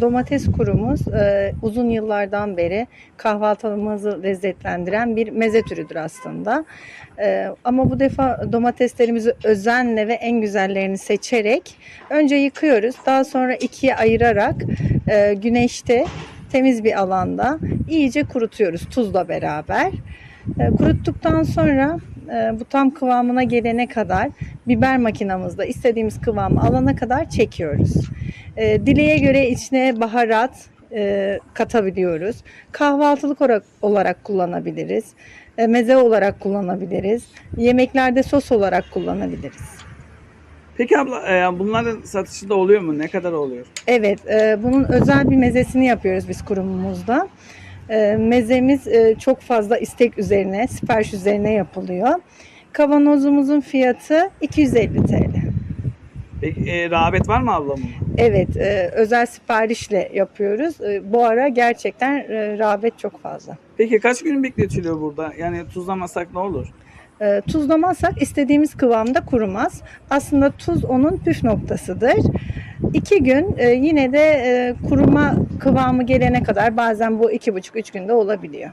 Domates kurumuz e, uzun yıllardan beri kahvaltımızı lezzetlendiren bir meze türüdür aslında. E, ama bu defa domateslerimizi özenle ve en güzellerini seçerek önce yıkıyoruz. Daha sonra ikiye ayırarak e, güneşte temiz bir alanda iyice kurutuyoruz tuzla beraber. E, kuruttuktan sonra e, bu tam kıvamına gelene kadar biber makinamızda istediğimiz kıvamı alana kadar çekiyoruz. E, dileğe göre içine baharat e, katabiliyoruz. Kahvaltılık olarak, olarak kullanabiliriz. E, meze olarak kullanabiliriz. Yemeklerde sos olarak kullanabiliriz. Peki abla e, bunların satışı da oluyor mu? Ne kadar oluyor? Evet, e, bunun özel bir mezesini yapıyoruz biz kurumumuzda. E, mezemiz e, çok fazla istek üzerine, sipariş üzerine yapılıyor. Kavanozumuzun fiyatı 250 TL. Peki e, rağbet var mı abla buna? Evet, e, özel siparişle yapıyoruz. E, bu ara gerçekten e, rağbet çok fazla. Peki kaç gün bekletiliyor burada? Yani tuzlamasak ne olur? E, tuzlamazsak istediğimiz kıvamda kurumaz. Aslında tuz onun püf noktasıdır. İki gün e, yine de e, kuruma kıvamı gelene kadar bazen bu iki buçuk üç günde olabiliyor.